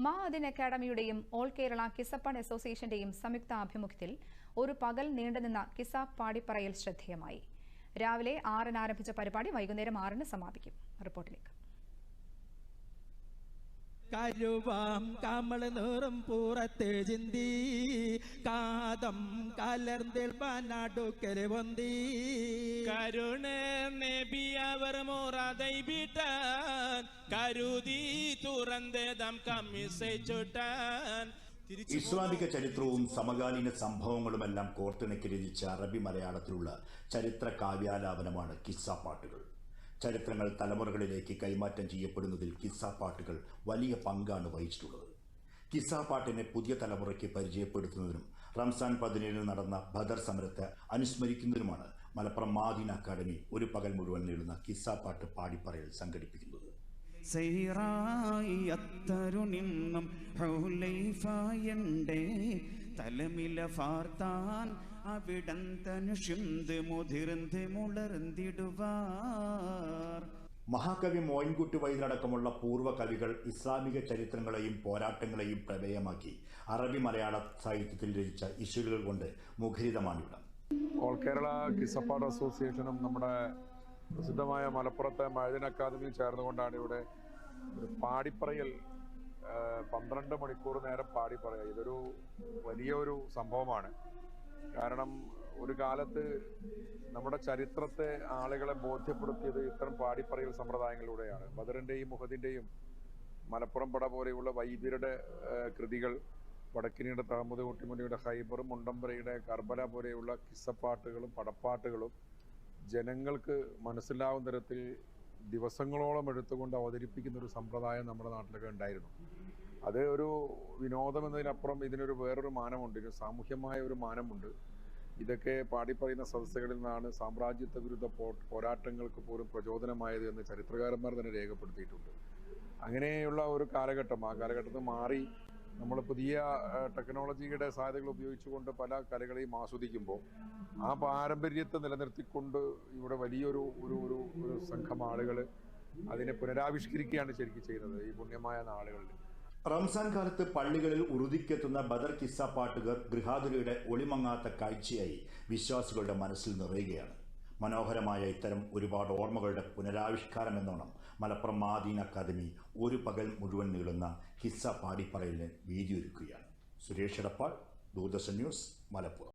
മാ അതിൻ അക്കാഡമിയുടെയും ഓൾ കേരള കിസപ്പാട് അസോസിയേഷന്റെയും സംയുക്ത ആഭിമുഖ്യത്തിൽ ഒരു പകൽ നീണ്ടുനിന്ന കിസാബ് പാടിപ്പറയൽ ശ്രദ്ധേയമായി. രാവിലെ ആറിന് ആരംഭിച്ച പരിപാടി വൈകുന്നേരം ആറിന് സമാപിക്കും. റിപ്പോർട്ടിലേക്ക്. കരുവാം കമൾ നീറും പൂറത്തെ ചിന്തി. കാതം കലർന്നിൽ പാനാടുക്കൽ പൊന്തി. കരുണ നബിയവർ മുറதை വിട്ടാൻ. കരുതി തുറന്നതം കമ്മിസൈച്ചുട്ട ഇസ്ലാമിക ചരിത്രവും സമകാലീന സംഭവങ്ങളുമെല്ലാം കോർത്തിണക്കി രചിച്ച അറബി മലയാളത്തിലുള്ള ചരിത്ര കാവ്യാലാപനമാണ് കിസ്സ പാട്ടുകൾ ചരിത്രങ്ങൾ തലമുറകളിലേക്ക് കൈമാറ്റം ചെയ്യപ്പെടുന്നതിൽ കിസ്സാപ്പാട്ടുകൾ പാട്ടുകൾ വലിയ പങ്കാണ് വഹിച്ചിട്ടുള്ളത്. കിസ്സ പാട്ടിനെ പുതിയ തലമുറയ്ക്ക് പരിചയപ്പെടുത്തുന്നതിനും റംസാൻ പതിനേഴിന് നടന്ന ബദർ സമരത്തെ അനുസ്മരിക്കുന്നതിനുമാണ് മലപ്പുറം മാദിൻ അക്കാദമി ഒരു പകൽ മുഴുവൻ നീളുന്ന കിസ്സ പാട്ട് പാടിപ്പറയൽ സംഘടിപ്പിക്കുന്നത്. നിന്നും തലമില അവിടം തനുഷിന്ത് മുതിർന്ന് മുളർന്നിടുവാർ മഹാകവി മോയിൻകുട്ടി വൈദ്യനടക്കമുള്ള പൂർവ കവികൾ ഇസ്ലാമിക ചരിത്രങ്ങളെയും പോരാട്ടങ്ങളെയും പ്രമേയമാക്കി അറബി മലയാള സാഹിത്യത്തിൽ രചിച്ച ഇഷ്യൂകൾ കൊണ്ട് മുഖരിതമാണിവിടം ഓൾ കേരള കിസപ്പാട് അസോസിയേഷനും നമ്മുടെ പ്രസിദ്ധമായ മലപ്പുറത്തെ മഴദിൻ അക്കാദമിയിൽ ചേർന്നുകൊണ്ടാണ് ഇവിടെ ഒരു പാടിപ്പറയൽ പന്ത്രണ്ട് മണിക്കൂർ നേരം പാടിപ്പറയുക. ഇതൊരു വലിയൊരു സംഭവമാണ്. കാരണം ഒരു കാലത്ത് നമ്മുടെ ചരിത്രത്തെ ആളുകളെ ബോധ്യപ്പെടുത്തിയത് ഇത്തരം പാടിപ്പറയൽ സമ്പ്രദായങ്ങളിലൂടെയാണ്. ബദറിന്റെയും മുഹദിന്റെയും മലപ്പുറം പട പോലെയുള്ള വൈദ്യരുടെ കൃതികൾ വടക്കിനിയുടെ തഹമ്മദ് കുട്ടിമുനിയുടെ ഹൈബറും മുണ്ടമ്പ്രയുടെ കർബല പോലെയുള്ള കിസ്സപ്പാട്ടുകളും പടപ്പാട്ടുകളും ജനങ്ങൾക്ക് മനസ്സിലാവുന്ന തരത്തിൽ ദിവസങ്ങളോളം എടുത്തുകൊണ്ട് അവതരിപ്പിക്കുന്ന ഒരു സമ്പ്രദായം നമ്മുടെ നാട്ടിലൊക്കെ ഉണ്ടായിരുന്നു. അത് ഒരു വിനോദം എന്നതിനപ്പുറം ഇതിനൊരു വേറൊരു മാനമുണ്ട്. ഒരു സാമൂഹ്യമായ ഒരു മാനമുണ്ട്. ഇതൊക്കെ പാടിപ്പറയുന്ന സദസ്സുകളിൽ നിന്നാണ് സാമ്രാജ്യത്വ വിരുദ്ധ പോരാട്ടങ്ങൾക്ക് പോലും പ്രചോദനമായത് എന്ന് ചരിത്രകാരന്മാർ തന്നെ രേഖപ്പെടുത്തിയിട്ടുണ്ട്. അങ്ങനെയുള്ള ഒരു കാലഘട്ടം ആ കാലഘട്ടത്തിൽ മാറി നമ്മൾ പുതിയ ടെക്നോളജിയുടെ സാധ്യതകൾ ഉപയോഗിച്ചുകൊണ്ട് പല കലകളെയും ആസ്വദിക്കുമ്പോൾ ആ പാരമ്പര്യത്തെ നിലനിർത്തിക്കൊണ്ട് ഇവിടെ വലിയൊരു ഒരു ഒരു ഒരു സംഘം ആളുകൾ അതിനെ പുനരാവിഷ്കരിക്കുകയാണ് ശരിക്കും ചെയ്യുന്നത് ഈ പുണ്യമായ നാളുകളിൽ റംസാൻ കാലത്ത് പള്ളികളിൽ ഉറുതിക്കെത്തുന്ന ബദർ കിസ്സ പാട്ടുകർ ഗൃഹാതുരയുടെ ഒളിമങ്ങാത്ത കാഴ്ചയായി വിശ്വാസികളുടെ മനസ്സിൽ നിറയുകയാണ്. മനോഹരമായ ഇത്തരം ഒരുപാട് ഓർമ്മകളുടെ പുനരാവിഷ്കാരം എന്നോണം മലപ്പുറം മാദീൻ അക്കാദമി ഒരു പകൽ മുഴുവൻ നീളുന്ന കിസ്സ പാടിപ്പറയലിന് വീതിയൊരുക്കുകയാണ്. സുരേഷ് എടപ്പാൾ ദൂരദർശൻ ന്യൂസ് മലപ്പുറം.